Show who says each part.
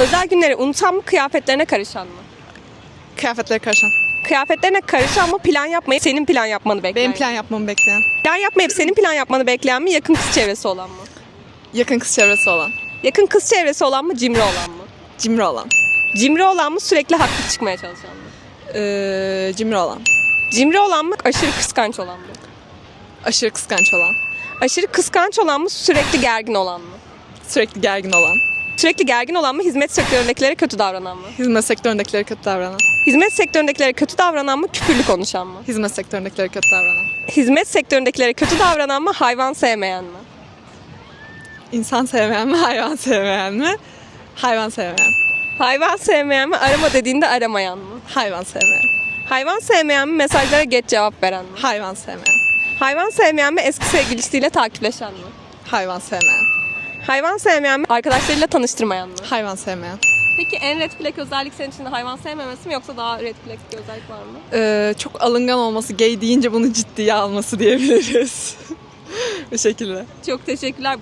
Speaker 1: Özel günleri unutan mı, kıyafetlerine karışan mı?
Speaker 2: Kıyafetlere karışan.
Speaker 1: Kıyafetlerine karışan mı, plan yapmayı, senin plan yapmanı bekleyen?
Speaker 2: Benim plan yapmamı bekleyen.
Speaker 1: Plan yapmayıp senin plan yapmanı bekleyen mi, yakın kız çevresi olan mı?
Speaker 2: Yakın kız çevresi olan.
Speaker 1: Yakın kız çevresi olan mı, cimri olan mı?
Speaker 2: Cimri olan.
Speaker 1: Cimri olan mı, sürekli haklı çıkmaya çalışan mı?
Speaker 2: Ee, cimri olan.
Speaker 1: Cimri olan mı, aşırı kıskanç olan mı?
Speaker 2: Aşırı kıskanç olan.
Speaker 1: Aşırı kıskanç olan mı, sürekli gergin olan mı?
Speaker 2: Sürekli gergin olan.
Speaker 1: Sürekli gergin olan mı, hizmet sektöründekilere kötü davranan mı?
Speaker 2: Hizmet sektöründekilere kötü davranan.
Speaker 1: Hizmet sektöründekilere kötü davranan mı, küfürlü konuşan mı?
Speaker 2: Hizmet sektöründekilere kötü davranan.
Speaker 1: Hizmet sektöründekilere kötü davranan mı, hayvan sevmeyen mi?
Speaker 2: İnsan sevmeyen mi, hayvan sevmeyen mi? Hayvan sevmeyen.
Speaker 1: Hayvan sevmeyen mi, arama dediğinde aramayan mı?
Speaker 2: Hayvan sevmeyen.
Speaker 1: Hayvan sevmeyen mi, mesajlara geç cevap veren mi?
Speaker 2: Hayvan sevmeyen.
Speaker 1: Hayvan sevmeyen mi, eski sevgilisiyle takipleşen mi?
Speaker 2: Hayvan sevmeyen.
Speaker 1: Hayvan sevmeyen mi, arkadaşlarıyla tanıştırmayan mı?
Speaker 2: Hayvan sevmeyen.
Speaker 1: Peki en red flag özellik senin için de hayvan sevmemesi mi yoksa daha red flag bir özellik var mı?
Speaker 2: Ee, çok alıngan olması, gay deyince bunu ciddiye alması diyebiliriz. Bu şekilde.
Speaker 1: Çok teşekkürler.